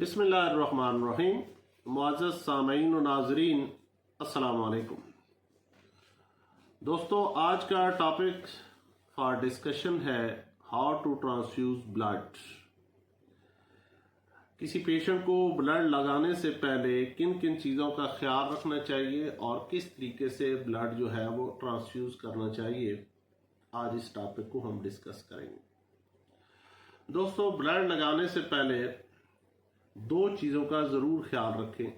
بسم اللہ الرحمن الرحیم۔ معزز سامعین و ناظرین، السلام علیکم۔ دوستو، آج کا ٹاپک فار ڈسکشن ہے ہاؤ ٹو ٹرانسفیوز بلڈ۔ کسی پیشنٹ کو بلڈ لگانے سے پہلے کن کن چیزوں کا خیال رکھنا چاہیے اور کس طریقے سے بلڈ جو ہے وہ ٹرانسفیوز کرنا چاہیے، آج اس ٹاپک کو ہم ڈسکس کریں گے۔ دوستو، بلڈ لگانے سے پہلے دو چیزوں کا ضرور خیال رکھیں۔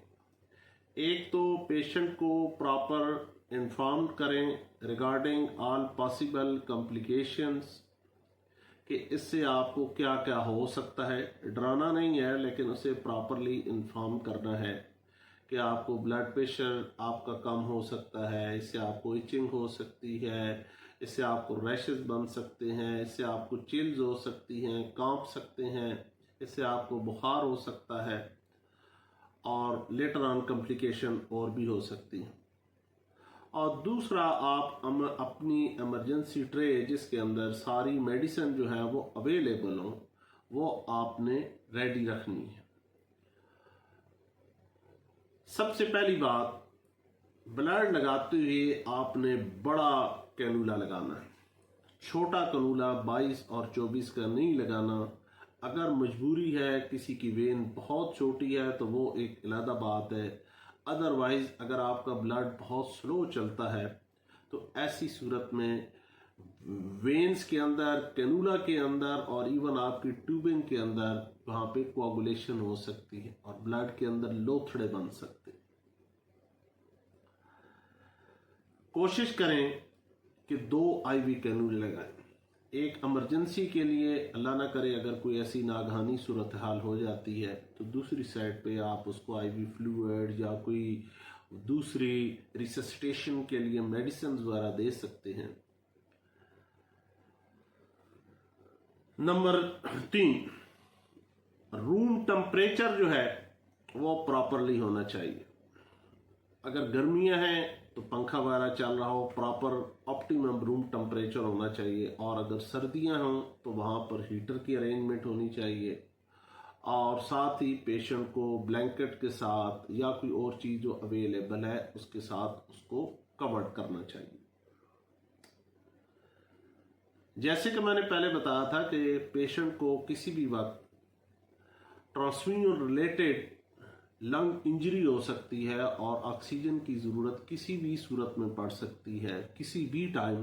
ایک تو پیشنٹ کو پراپر انفارم کریں ریگارڈنگ آل پاسبل کمپلیکیشنز کہ اس سے آپ کو کیا کیا ہو سکتا ہے۔ ڈرانا نہیں ہے لیکن اسے پراپرلی انفارم کرنا ہے کہ آپ کو بلڈ پریشر آپ کا کم ہو سکتا ہے، اس سے آپ کو ایچنگ ہو سکتی ہے، اس سے آپ کو ریشز بن سکتے ہیں، اس سے آپ کو چلز ہو سکتی ہیں، کانپ سکتے ہیں۔ اس سے آپ کو بخار ہو سکتا ہے اور لیٹر آن کمپلیکیشن اور بھی ہو سکتی ہیں۔ اور دوسرا، آپ اپنی ایمرجنسی ٹرے جس کے اندر ساری میڈیسن جو ہے وہ اویلیبل ہوں، وہ آپ نے ریڈی رکھنی ہے۔ سب سے پہلی بات بلڈ لگاتے ہوئے آپ نے بڑا کینولا لگانا ہے۔ چھوٹا کنولا بائیس اور چوبیس کا نہیں لگانا۔ اگر مجبوری ہے کسی کی وین بہت چھوٹی ہے تو وہ ایک علیحدہ بات ہے. ادروائز اگر آپ کا بلڈ بہت سلو چلتا ہے، تو ایسی صورت میں وینز کے اندر کینولا کے اندر اور ایون آپ کی ٹیوبنگ کے اندر وہاں پہ کوگولیشن ہو سکتی ہے اور بلڈ کے اندر لوتھڑے بن سکتے کوشش کریں کہ دو آئی وی کینولے لگائیں۔ ایک ایمرجنسی کے لیے اللہ نہ کرے اگر کوئی ایسی ناگہانی صورتحال ہو جاتی ہے، تو دوسری سائڈ پہ آپ اس کو آئی وی فلوئڈ یا کوئی دوسری ریسسٹیشن کے لیے میڈیسنز وغیرہ دے سکتے ہیں۔ نمبر تین روم ٹمپریچر جو ہے وہ پراپرلی ہونا چاہیے۔ اگر گرمیاں ہیں تو پنکھا وغیرہ چل رہا ہو پراپر آپٹیمم روم ٹمپریچر ہونا چاہیے، اور اگر سردیاں ہوں تو وہاں پر ہیٹر کی ارینجمنٹ ہونی چاہیے۔ اور ساتھ ہی پیشنٹ کو بلینکٹ کے ساتھ یا کوئی اور چیز جو اویلیبل ہے، اس کے ساتھ اس کو کورڈ کرنا چاہیے۔ جیسے کہ میں نے پہلے بتایا تھا کہ پیشنٹ کو کسی بھی وقت ٹرانسفیوژن ریلیٹڈ لنگ انجری ہو سکتی ہے اور آکسیجن کی ضرورت کسی بھی صورت میں پڑ سکتی ہے، کسی بھی ٹائم،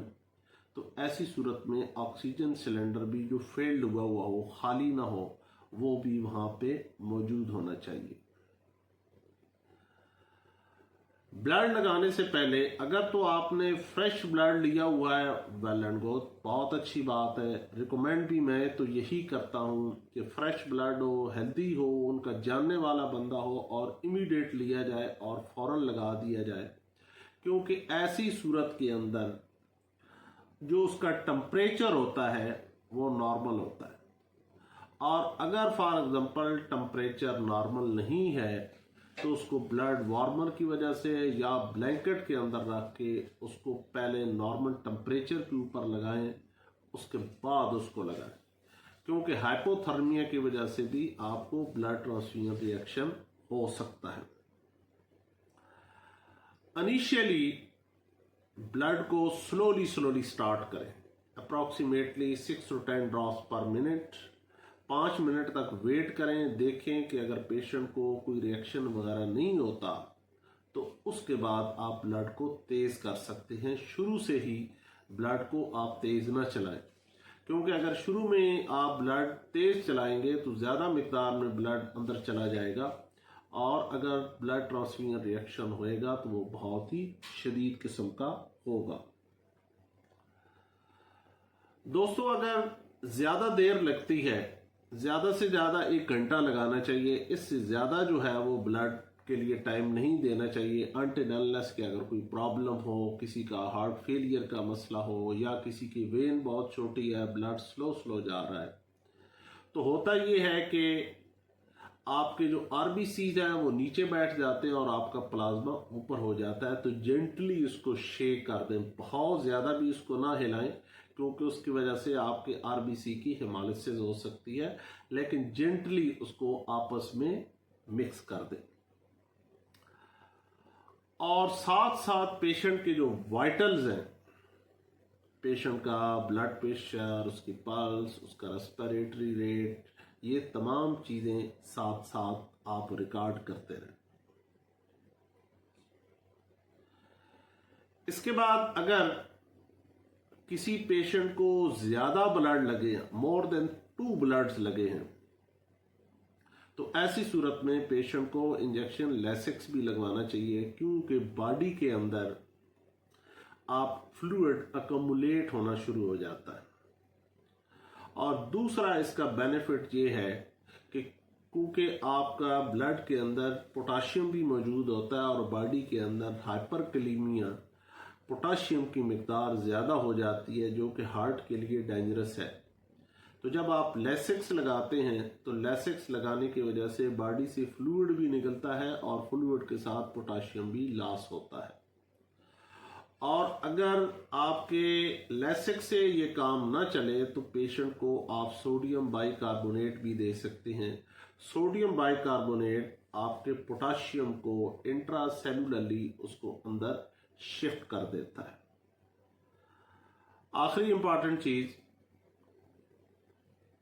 تو ایسی صورت میں آکسیجن سلنڈر بھی جو فیلڈ ہوا ہوا ہو، خالی نہ ہو، وہ بھی وہاں پہ موجود ہونا چاہیے۔ بلڈ لگانے سے پہلے اگر تو آپ نے فریش بلڈ لیا ہوا ہے ویل اینڈ گوتھ بہت اچھی بات ہے۔ ریکمینڈ بھی میں تو یہی کرتا ہوں کہ فریش بلڈ ہو ہیلدی ہو، ان کا جاننے والا بندہ ہو اور امیڈیٹ لیا جائے اور فوراً لگا دیا جائے۔ کیونکہ ایسی صورت کے اندر جو اس کا ٹمپریچر ہوتا ہے، وہ نارمل ہوتا ہے۔ اور اگر فار ایگزامپل ٹمپریچر نارمل نہیں ہے تو اس کو بلڈ وارمر کی وجہ سے یا بلینکٹ کے اندر رکھ کے اس کو پہلے نارمل ٹمپریچر کے اوپر لگائیں، اس کے بعد اس کو لگائیں۔ کیونکہ ہائپوتھرمیا کی وجہ سے بھی آپ کو بلڈ ٹرانسفیوژن ریئیکشن ہو سکتا ہے۔ انیشیلی بلڈ کو سلولی سلولی سٹارٹ کریں۔ Approximately six to ten drops per minute پانچ منٹ تک ویٹ کریں، دیکھیں کہ اگر پیشنٹ کو کوئی ریئیکشن وغیرہ نہیں ہوتا، تو اس کے بعد آپ بلڈ کو تیز کر سکتے ہیں۔ شروع سے ہی بلڈ کو آپ تیز نہ چلائیں۔ کیونکہ اگر شروع میں آپ بلڈ تیز چلائیں گے تو زیادہ مقدار میں بلڈ اندر چلا جائے گا۔ اور اگر بلڈ ٹرانسفیوژن ریئیکشن ہوئے گا تو وہ بہت ہی شدید قسم کا ہوگا۔ دوستو، اگر زیادہ دیر لگتی ہے زیادہ سے زیادہ ایک گھنٹہ لگانا چاہیے۔ اس سے زیادہ جو ہے وہ بلڈ کے لیے ٹائم نہیں دینا چاہیے۔ انٹینلس کے اگر کوئی پرابلم ہو، کسی کا ہارٹ فیلئر کا مسئلہ ہو، یا کسی کی وین بہت چھوٹی ہے بلڈ سلو سلو جا رہا ہے۔ تو ہوتا یہ ہے کہ آپ کے جو آر بی سیز ہیں، وہ نیچے بیٹھ جاتے ہیں اور آپ کا پلازما اوپر ہو جاتا ہے۔ تو جینٹلی اس کو شیک کر دیں۔ بہت زیادہ بھی اس کو نہ ہلائیں۔ کیونکہ اس کی وجہ سے آپ کے آر بی سی کی ہمالسز ہو سکتی ہے، لیکن جنٹلی اس کو آپس میں مکس کر دیں۔ اور ساتھ ساتھ پیشنٹ کے جو وائٹلز ہیں پیشنٹ کا بلڈ پریشر اس کی پلس اس کا ریسپریٹری ریٹ یہ تمام چیزیں ساتھ ساتھ آپ ریکارڈ کرتے رہیں۔ اس کے بعد اگر کسی پیشنٹ کو زیادہ بلڈ لگے مور دین ٹو بلڈز لگے ہیں، تو ایسی صورت میں پیشنٹ کو انجیکشن لیسکس بھی لگوانا چاہیے، کیونکہ باڈی کے اندر آپ فلوئڈ اکمولیٹ ہونا شروع ہو جاتا ہے۔ اور دوسرا اس کا بینیفٹ یہ ہے کہ کیونکہ آپ کا بلڈ کے اندر پوٹاشیم بھی موجود ہوتا ہے اور باڈی کے اندر ہائپر کلیمیا پوٹاشیم کی مقدار زیادہ ہو جاتی ہے جو کہ ہارٹ کے لیے ڈینجرس ہے۔ تو جب آپ لیسکس لگاتے ہیں، تو لیسکس لگانے کی وجہ سے باڈی سے فلوئڈ بھی نکلتا ہے اور فلوئڈ کے ساتھ پوٹاشیم بھی لاس ہوتا ہے۔ اور اگر آپ کے لیسک سے یہ کام نہ چلے، تو پیشنٹ کو آپ سوڈیم بائی کاربونیٹ بھی دے سکتے ہیں۔ سوڈیم بائی کاربونیٹ آپ کے پوٹاشیم کو انٹرا سیلولرلی اس کو اندر شفٹ کر دیتا ہے۔ آخری امپارٹنٹ چیز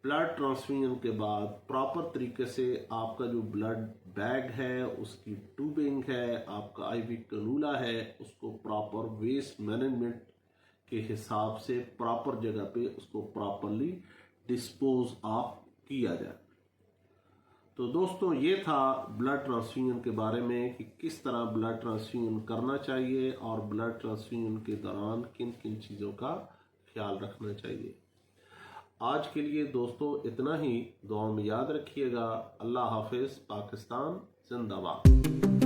بلڈ ٹرانسفیوژن کے بعد پراپر طریقے سے آپ کا جو بلڈ بیگ ہے، اس کی ٹوبنگ ہے، آپ کا آئی وی کنولا ہے، اس کو پراپر ویسٹ مینجمنٹ کے حساب سے پراپر جگہ پہ اس کو پراپرلی ڈسپوز آف کیا جائے۔ تو دوستوں یہ تھا بلڈ ٹرانسفیوژن کے بارے میں کہ کس طرح بلڈ ٹرانسفیوژن کرنا چاہیے اور بلڈ ٹرانسفیوژن کے دوران کن کن چیزوں کا خیال رکھنا چاہیے۔ آج کے لیے دوستوں اتنا ہی، دعا میں یاد رکھیے گا۔ اللہ حافظ، پاکستان، زندہ باد۔